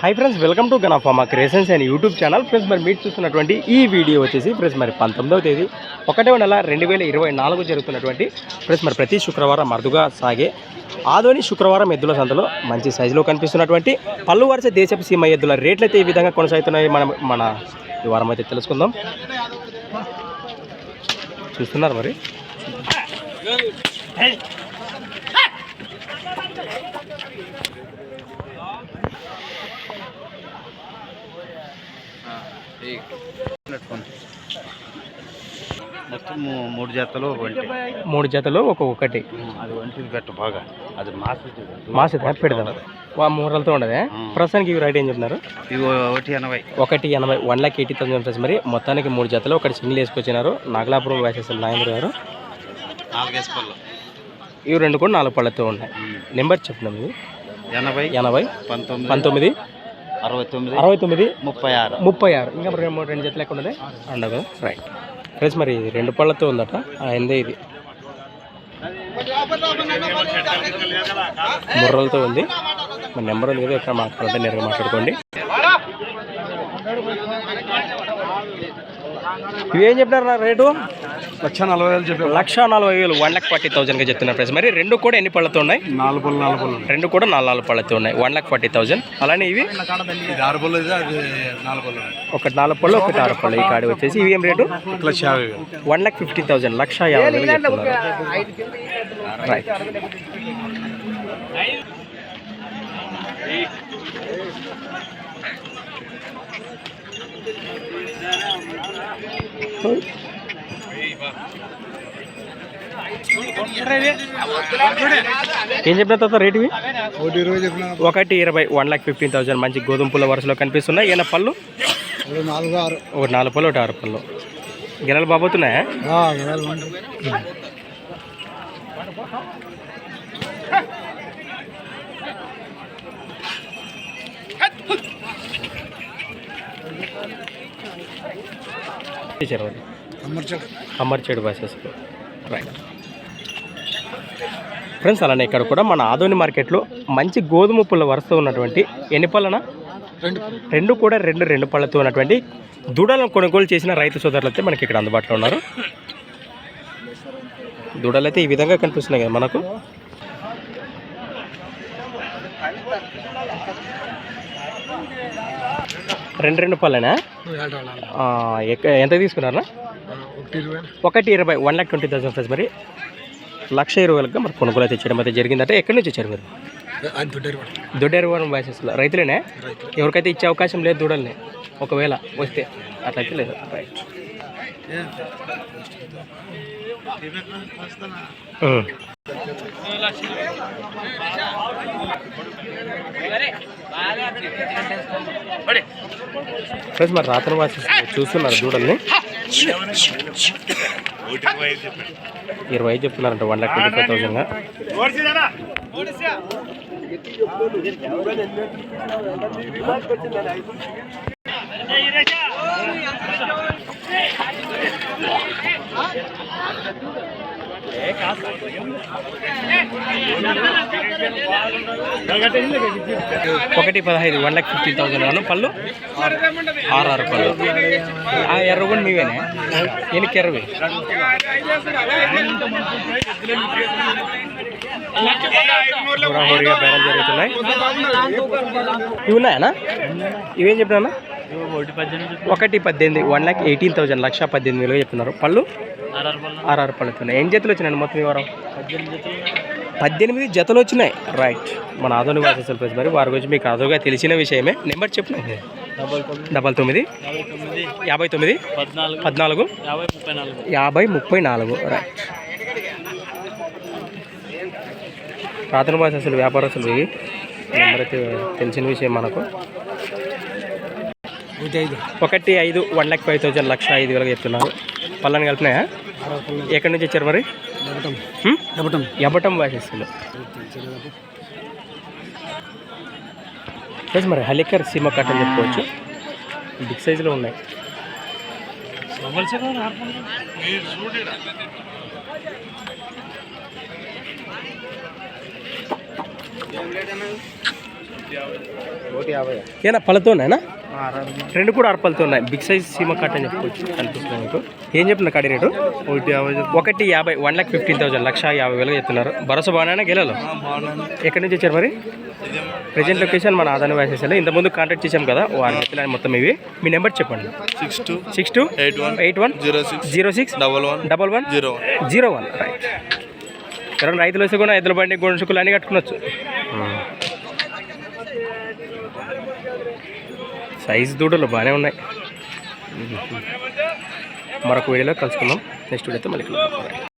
High friends welcome to గనాఫామా creations and YouTube channel friends మరి మీరు చూస్తున్నటువంటి ఈ వీడియో వచ్చేసి ఫ్రెండ్స్ మరి పంతొమ్మిదవ తేదీ ఒకటవ నెల రెండు వేల ఇరవై నాలుగు జరుగుతున్నటువంటి ఫ్రెండ్స్ మరి ప్రతి శుక్రవారం అరుదుగా సాగే ఆదోని శుక్రవారం ఎద్దుల సంతలో మంచి సైజులో కనిపిస్తున్నటువంటి పళ్ళు వరుస దేశపు సీమ ఎద్దుల రేట్లు అయితే ఈ విధంగా కొనసాగుతున్నాయి. మనం మన ఈ వారం అయితే తెలుసుకుందాం. చూస్తున్నారు మరి మొత్తం మూ- మూడు జతలు ఒంటి మూడు జతలు ఒక ఒకటి. అది ఒంటిది పెట్ట బాగా. అది మాసి మాసి పెడదాం. వా మూరలతో ఉండదే. ప్రస్తుతానికి ఇవి రైట్ ఏం చెప్తున్నారు? ఇవి ఒకటి ఎనభై. ఒకటి ఎనభై one lakh eighty thousand friends మరి మొత్తానికి మూడు జతలు. ఒకటి సింగిల్ వేసుకొచ్చినారు. నాగలాపురం వేసేసారు నాయంద్ర గారు. ఇవి రెండు కూడా నాలుగు పళ్ళతో ఉన్నాయి. నెంబర్ చెప్పినాం ఇది ఎనభై ఎనభై పంతొమ్మిది పంతొమ్మిది అరవై తొమ్మిది అరవై తొమ్మిది ముప్పై ఆరు. ముప్పై ఆరు. ఇంకా రెండు రెండు జతలు ఎక్కడ కదా రైట్ ఫ్రెండ్స్ మరి ఇది రెండు పళ్ళతో ఉందట. ఆయనదే ఇది? ముర్రలతో ఉంది. మరి నెంబర్ ఉంది కదా ఇక్కడ మాట్లాడితే నేరుగా మాట్లాడుకోండి. ఇవేం చెప్పినారు రేటు? లక్ష నలభై వేలు చెప్పి లక్ష నలభై వేలు వన్ లాక్ ఫార్టీ థౌసండ్గా చెప్తున్నారు ఫ్రెండ్స్. మరి రెండు కూడా ఎన్ని పళ్ళతో ఉన్నాయి? నాలుగు పళ్ళు నాలుగు పళ్ళు రెండు కూడా నాలుగు నాలుగు పళ్ళతో ఉన్నాయి. వన్ లాక్ ఫార్టీ థౌసండ్ అలానే ఇవి? ఆరు పళ్ళు నాలుగు పళ్ళు ఒకటి నాలుగు పళ్ళు ఒకటి ఆరు పళ్ళు. ఈ కాడి వచ్చేసి ఇవి ఏం రేటు? లక్ష యాభై వన్ లాక్ ఫిఫ్టీ థౌసండ్ లక్ష యాభై వేలు చెప్తున్నారు. రైట్ ఏం చెప్పిన తర్వాత రేట్ ఇవి? ఒకటి ఇరవై వన్ లాక్ ఫిఫ్టీన్ థౌసండ్ మంచి గోధుమ పుల్ల వరుసలో కనిపిస్తున్నాయి. ఈయన పళ్ళు? నాలుగు ఆరు. ఒకటి నాలుగు పళ్ళు ఒకటి ఆరు పళ్ళు. గిన్నెలు బాబోతున్నాయా? ఇచ్చారు వాళ్ళు అమర్చేడు బసెస్ రైట్ ఫ్రెండ్స్ అలానే ఇక్కడ కూడా మన ఆదోని మార్కెట్లో మంచి గోధుమ పుల్ల వరుసతో ఉన్నటువంటి ఎన్ని పళ్ళన? రెండు రెండు కూడా రెండు రెండు పళ్ళతో ఉన్నటువంటి దూడలను కొనుగోలు చేసిన రైతు సోదరులు అయితే మనకి ఇక్కడ అందుబాటులో ఉన్నారు. దూడలు అయితే ఈ విధంగా కనిపిస్తున్నాయి కదా మనకు. రెండు రెండు పళ్ళేనా? ఎంత తీసుకున్నారా ఒకటి ఇరవై. One lakh twenty thousand price మరి. లక్ష ఇరవై వేలకు మరి కొనుగోలు అయితే చేయడం అయితే జరిగిందంటే ఎక్కడి నుంచి వచ్చారు మీరు? దొడ్డేరువరం వాసెస్లో. రైతులేనే? ఎవరికైతే ఇచ్చే అవకాశం లేదు దూడల్ని. ఒకవేళ వస్తే అట్లయితే లేదు. రైట్. ఫ్రెండ్స్ మరి రాత్రి వాసెస్ చూస్తున్నారు దూడల్ని. ఇరవై ఐదు చెప్తున్నారంట one lakh twenty five thousand ఒకటి పదహైదు వన్ లాక్ ఫిఫ్టీన్ థౌసండ్ గాను పళ్ళు? ఆరు ఆరు పళ్ళు. ఆ ఎర్ర కూడా మీవేనే? ఎనికి ఎర్రవి? జరుగుతున్నాయి. ఇవి ఉన్నాయనా? ఇవేం చెప్పినా ఒకటి పద్దెనిమిది. వన్ లాక్ ఎయిటీన్ థౌసండ్ లక్ష పద్దెనిమిది వేలుగా చెప్తున్నారు పళ్ళు? ఆరు ఆరు పళ్ళు వచ్చినాయి ఎన్ని జతలు వచ్చినాయి మొత్తం ఈ వారం? పద్దెనిమిది జతలు వచ్చినాయి. రైట్ మన ఆధునిక వాసెస్ ప్రైస్ మరి. వారి గురించి మీకు అదుగా తెలిసిన విషయమే. నెంబర్ చెప్పిన డబల్ తొమ్మిది. యాభై తొమ్మిది. పద్నాలుగు. యాభై ముప్పై నాలుగు. రైట్ ప్రాథమిక వాసెస్సులు వ్యాపారస్తులు ఇవి. నెంబర్ అయితే తెలిసిన విషయం మనకు. ఒకటి ఐదు. ఒకటి ఐదు వన్ లాక్ ఫైవ్ థౌసండ్ లక్ష ఐదు వేలకు చెప్తున్నారు. పళ్ళని కలిపినాయా? ఎక్కడి నుంచి వచ్చారు మరి? ఎబటం వాసెస్సులు ప్లస్ మరి హలికర్ సీమ కట్ అని చెప్పుకోవచ్చు. బిగ్ సైజులో ఉన్నాయి. ఏనా పళ్ళతో ఉన్నాయనా రెండు కూడా అరపలతో ఉన్నాయి. బిగ్ సైజ్ సీమ కట్ అని చెప్పుకోవచ్చు కనిపిస్తుంది మీకు. ఏం చెప్తున్నా కడి రేటు? ఒకటి యాభై ఒకటి యాభై వన్ లాక్ ఫిఫ్టీన్ థౌసండ్ లక్ష యాభై వేలు చెప్తున్నారు. భరోసా బాగానే గెలలో? ఎక్కడి నుంచి వచ్చారు మరి? ప్రజెంట్ లొకేషన్ మన ఆదాని వేసేసాలి ఇంతకుముందు కాంటాక్ట్ చేశాం కదా వారి చెప్పిన మొత్తం ఇవి. మీ నెంబర్ చెప్పండి. Six two six two eight one eight one zero six zero six double one double one zero zero one. Right ఎవరైనా రైతులు వస్తే కూడా ఎద్దుల బండి గుండుసుకులు అన్నీ కట్టుకునొచ్చు. సైజు దూడలు బాగానే ఉన్నాయి. మరొక వీడియోలో కలుసుకుందాం. నెక్స్ట్ వీడియోతో మళ్ళీ కలుద్దాం.